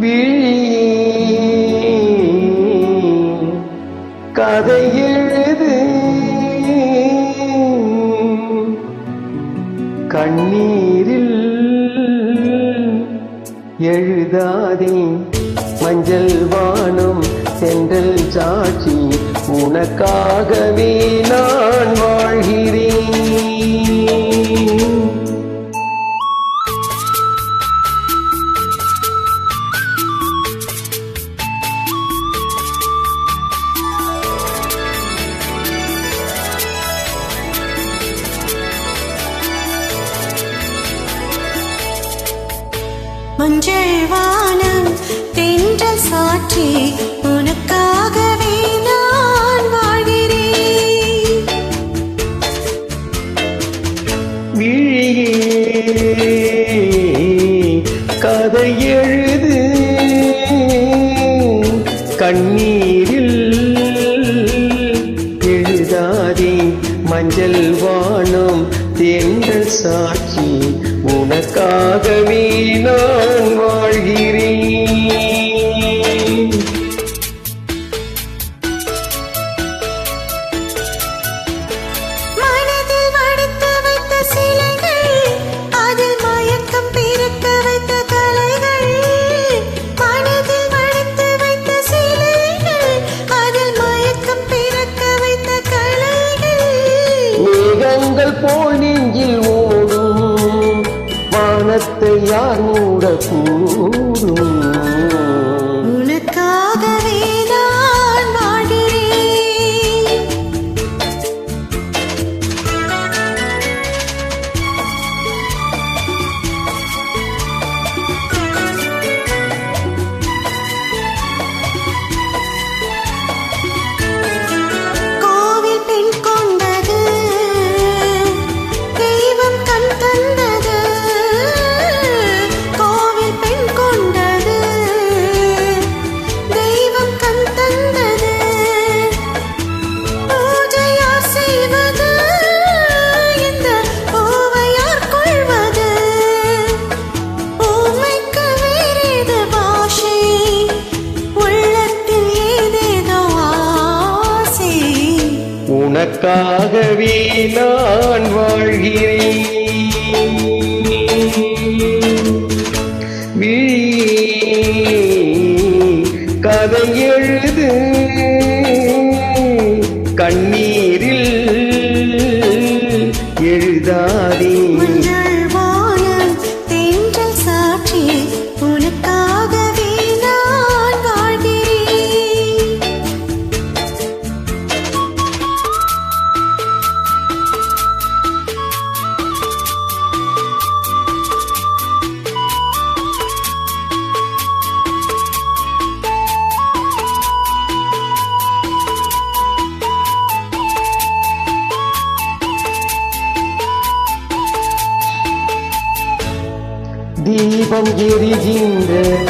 விழி கதை எழுது. கண்ணீரில் எழுதாதே மஞ்சள் வானம் சென்றல் சாட்சி உனக்காகவே நான் மஞ்சள் வானம் தென்றல் சாற்றி உனக்காகவே நான் வாழ்கிறேன். விழியே கதை உனக்காகவே நான் வாழ்கிறேன். மனதில் வடித்து வைத்த சிலைகள் அதில் மயக்கம் பிறக்க வைத்த கலைகள். மனதில் வடித்து வைத்த சிலைகள் அதில் மயக்கம் பிறக்க வைத்த கலைகள். மேகங்கள் போல் மனத்தை யார் மூடக்கூடும்? உனக்காகவே நான் வாழ்கிறேன். கதை எழுது கண்ணீரில் எழுதா தீபம் எரிகின்றது.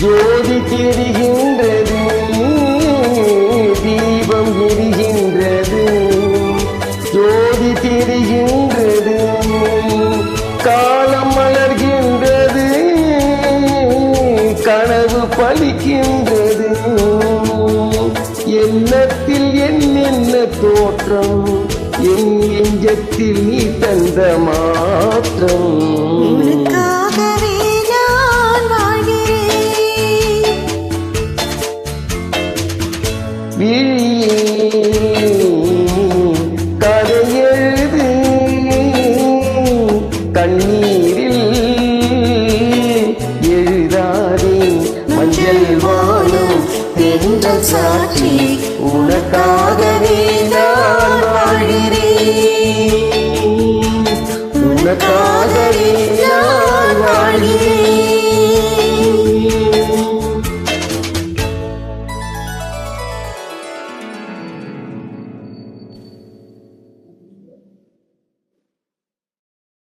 ஜோதி தெரிகின்றது. தீபம் எரிகின்றது. ஜோதி தெரிகின்றது. காலம் மலர்கின்றது. கனவு பலிக்கின்றது. எண்ணத்தில் என்ன தோற்றம்? என் நெஞ்சத்தில் நீ தந்த மாற்றம் உனக்காகவே நான் வாழ்கிறேன். விழியே கதை எழுது கண்ணீரில் எழுதாதே. மஞ்சள் வானம் தென்றல் சாட்சி